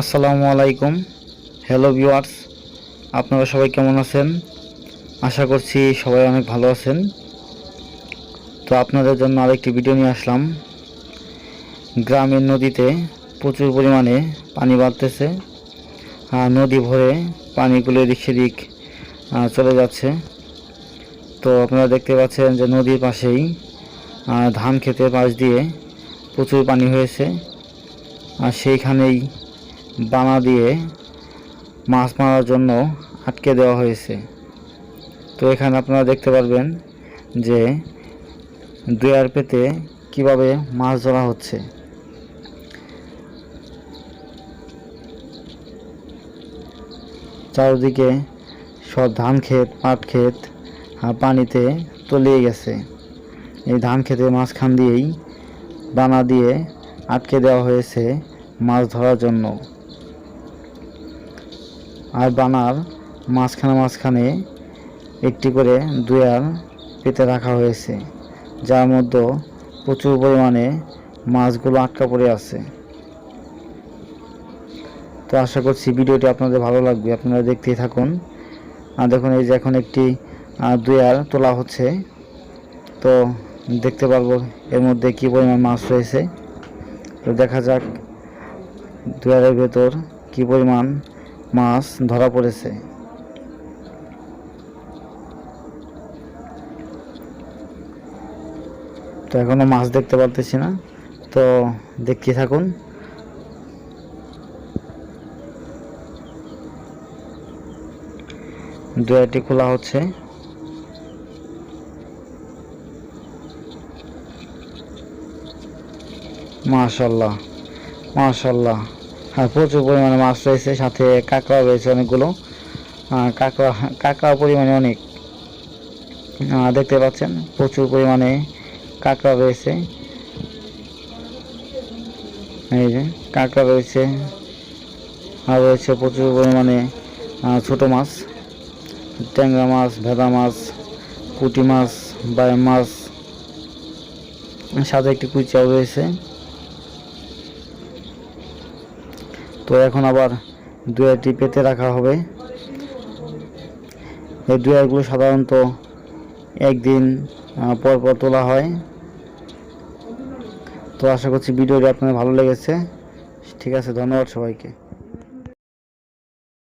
আসসালামু আলাইকুম। Hello viewers আপনারা সবাই কেমন আছেন? আশা করছি সবাই অনেক ভালো আছেন। তো আপনাদের জন্য আরেকটি ভিডিও নিয়ে আসলাম। গ্রামের নদীতে প্রচুর পরিমাণে পানি বাড়তেছে। আর নদী ভরে পানিগুলো এদিক সেদিক চলে যাচ্ছে। তো আপনারা দেখতে পাচ্ছেন যে নদীর পাশেই ধান ক্ষেতের পাশ দিয়ে প্রচুর পানি হয়েছে। আর সেইখানেই বানা দিয়ে মাছ মারার জন্য আটকে দেওয়া হয়েছে। তো এখানে আপনারা দেখতে পারবেন যে দুয়ার পেতে কীভাবে মাছ ধরা হচ্ছে। চারদিকে সব ধান ক্ষেত, পাট ক্ষেত পানিতে তলিয়ে গেছে। এই ধান ক্ষেতের মাঝখান দিয়েই দানা দিয়ে আটকে দেওয়া হয়েছে মাছ ধরার জন্য। আর বানার মাঝখানে মাঝখানে একটি করে দুয়ার পেতে রাখা হয়েছে, যার মধ্যে প্রচুর পরিমাণে মাছগুলো আটকা পড়ে আছে। তো আশা করছি ভিডিওটি আপনাদের ভালো লাগবে, আপনারা দেখতেই থাকুন। আর দেখুন, এই যে এখন একটি দুয়ার তোলা হচ্ছে। তো দেখতে পারব এর মধ্যে কি পরিমাণ মাছ রয়েছে। তো দেখা যাক দুয়ারের ভেতর কি পরিমাণ মাছ ধরা পড়েছে। তো এখনও মাছ দেখতে পারতেছি না। তো দেখতে থাকুন। দুয়ারটি খোলা হচ্ছে। মাশাল্লাহ মাশাল্লাহ। হ্যাঁ প্রচুর পরিমাণে মাছ রয়েছে, সাথে কাঁকড়া রয়েছে অনেকগুলো। কাঁকড়া কাঁকড়া পরিমাণে অনেক। দেখতে পাচ্ছেন, প্রচুর পরিমাণে কাঁকড়া রয়েছে। এই যে, কাঁকড়া রয়েছে। আর রয়েছে প্রচুর পরিমাণে ছোট মাছ। ট্যাংরা মাছ, ভেদা মাছ, পুঁটি মাছ বাই মাছ, সাথে একটি কুচাও রয়েছে। তো এখন আবার দুয়ারটি পেতে রাখা হবে। এই দুয়ারগুলো সাধারণত একদিন পরপর পর পর তোলা হয়। তো আশা করছি ভিডিওটি আপনার ভালো লেগেছে। ঠিক আছে, ধন্যবাদ সবাইকে।